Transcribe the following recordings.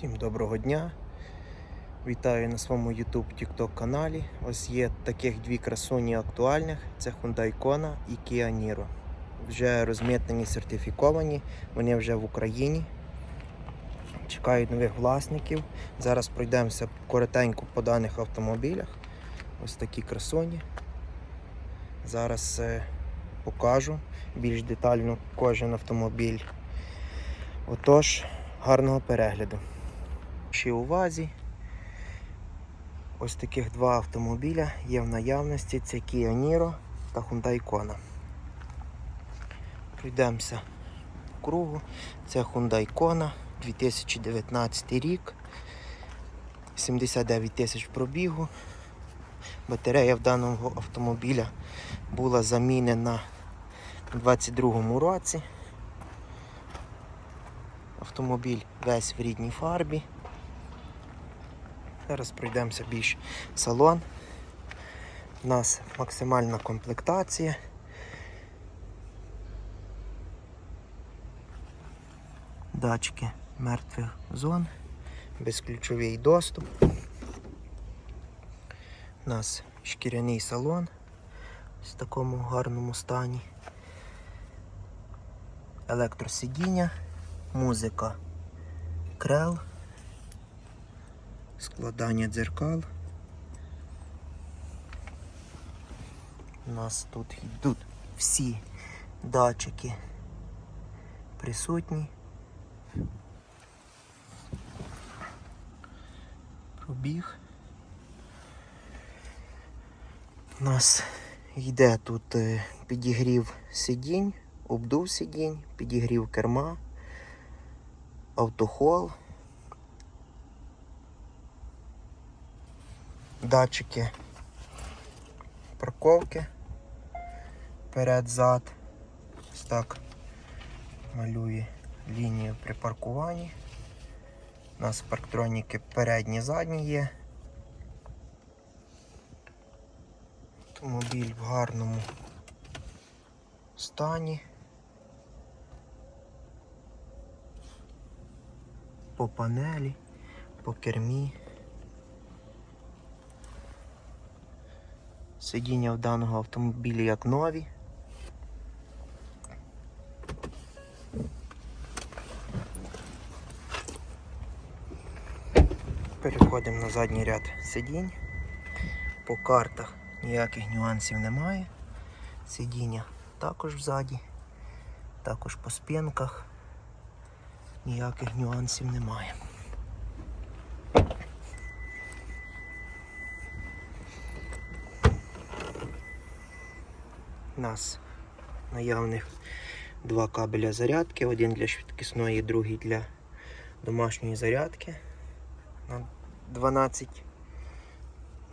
Всім доброго дня. Вітаю на своєму YouTube TikTok каналі. Ось є таких дві красуні актуальних: це Hyundai Kona і Kia Niro. Вже розмітнені, сертифіковані, вони вже в Україні. Чекають нових власників. Зараз пройдемося коротенько по даних автомобілях. Ось такі красуні. Зараз е, покажу більш детально кожен автомобіль. Отож, гарного перегляду. Ще увазі. Ось таких два автомобіля є в наявності. Це Kia Niro та Hyundai Kona. Пройдемося в кругу. Це Hyundai Kona 2019 рік. 79 тисяч пробігу. Батарея в даного автомобіля була замінена у 2022 році. Автомобіль весь в рідній фарбі. Зараз пройдемося більш салон. У нас максимальна комплектація. Датчики мертвих зон, безключовий доступ. У нас шкіряний салон в такому гарному стані. Електросидіння, музика крел, складання дзеркал. У нас тут йдуть всі датчики присутні. Пробіг. У нас йде тут е, підігрів сидінь, обдув сидінь, підігрів керма, автохол, датчики парковки, перед-зад. Ось так малює лінію при паркуванні. У нас парктроніки передні, задні є. Автомобіль в гарному стані. По панелі, по кермі. Сидіння в даного автомобіля як нові. Переходимо на задній ряд сидінь. По картах ніяких нюансів немає. Сидіння також взаді, також по спинках. Ніяких нюансів немає. Нас наявних два кабеля зарядки, один для швидкісної, другий для домашньої зарядки на 12.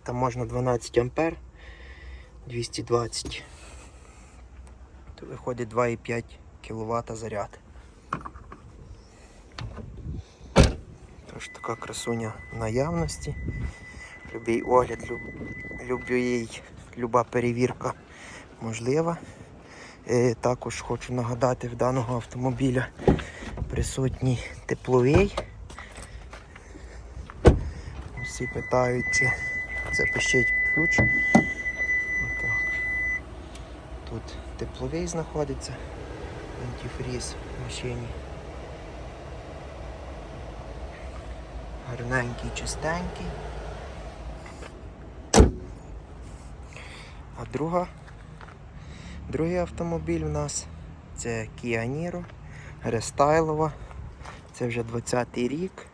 Там можна 12 ампер 220. То виходить 2,5 кВт заряд. Тож така красуня наявності. Любий огляд, люб, любий, люба перевірка можлива. Е, також хочу нагадати, в даного автомобіля присутній тепловий. Всі питають, чи запишіть ключ. Тут тепловий знаходиться, антифріз в машині. Гарненький, чистенький. А друга, другий автомобіль у нас це Kia Niro, рестайлова. Це вже 20-й рік.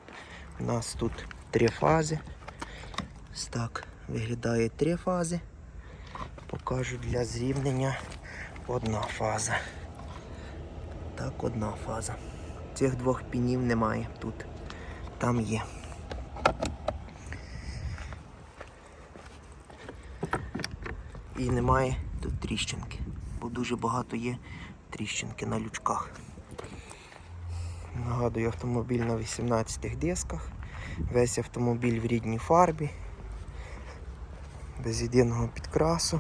У нас тут три фази. Ось так виглядає три фази. Покажу для зрівнення одна фаза. Так, одна фаза. Цих двох пінів немає тут. Там є. І немає тут тріщинки, бо дуже багато є тріщинки на лючках. Нагадую, автомобіль на 18 дисках. Весь автомобіль в рідній фарбі, без єдиного підкрасу,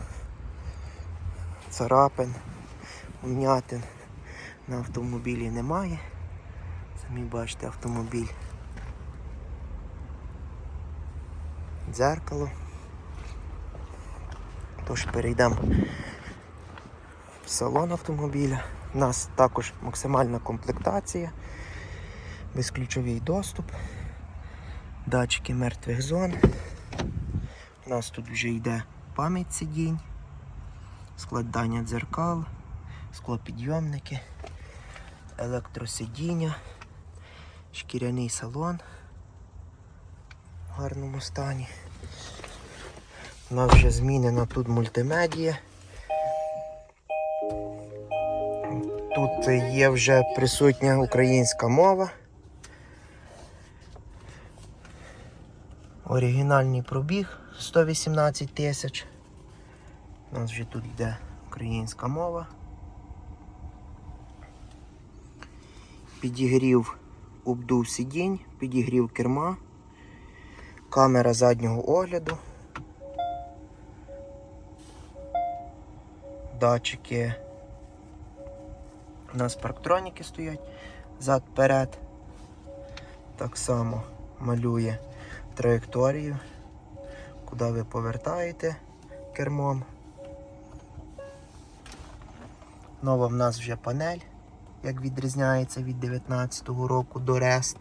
царапин, вм'ятин на автомобілі немає. Самі бачите автомобіль дзеркало. Тож перейдемо салон автомобіля. У нас також максимальна комплектація, безключовий доступ, датчики мертвих зон. У нас тут вже йде пам'ять сидінь, складання дзеркал, склопідйомники, електросидіння, шкіряний салон в гарному стані. У нас вже змінена тут мультимедія. Тут є вже присутня українська мова. Оригінальний пробіг 118 тисяч. У нас вже тут йде українська мова. Підігрів обдув сидінь, підігрів керма, камера заднього огляду. Датчики. У нас парктроніки стоять зад-перед. Так само малює траєкторію, куди ви повертаєте кермом. Нова в нас вже панель, як відрізняється від 19-го року до Рест.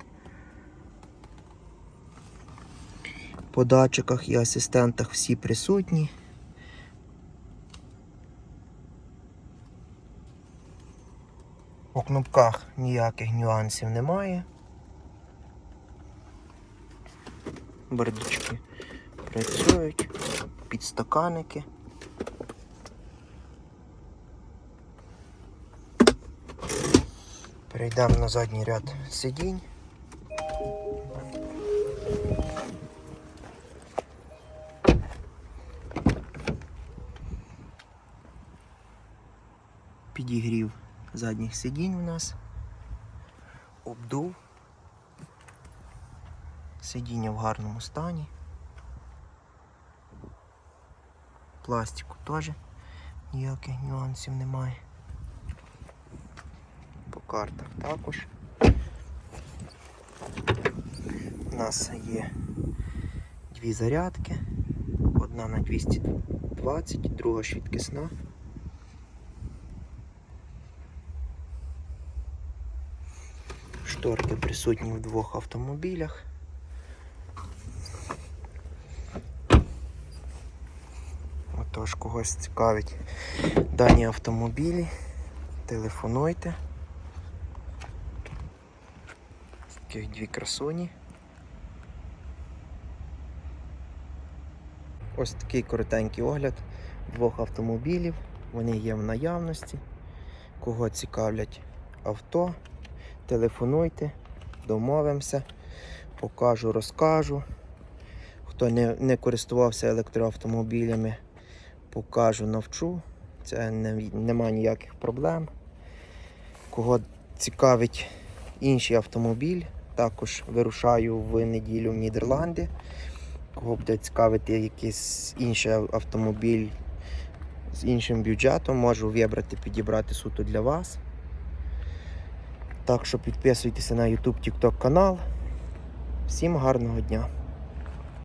По датчиках і асистентах всі присутні. По кнопках ніяких нюансів немає. Бардачки працюють, підстаканники. Перейдемо на задній ряд сидінь. Підігрів задніх сидінь у нас. Обдув. Сидіння в гарному стані. Пластику теж ніяких нюансів немає. По картах також. У нас є дві зарядки. Одна на 220, друга швидкісна. Шторки присутні в двох автомобілях. Отож, когось цікавить дані автомобілі, телефонуйте. Таких дві красуні. Ось такий коротенький огляд двох автомобілів. Вони є в наявності. Кого цікавлять авто, телефонуйте, домовимося, покажу, розкажу. Хто не, не користувався електроавтомобілями, покажу, навчу. Це не, нема ніяких проблем. Кого цікавить інший автомобіль, також вирушаю в неділю в Нідерланди. Кого буде цікавити якийсь інший автомобіль з іншим бюджетом, можу вибрати, підібрати суто для вас. Так що підписуйтеся на YouTube TikTok канал. Всім гарного дня!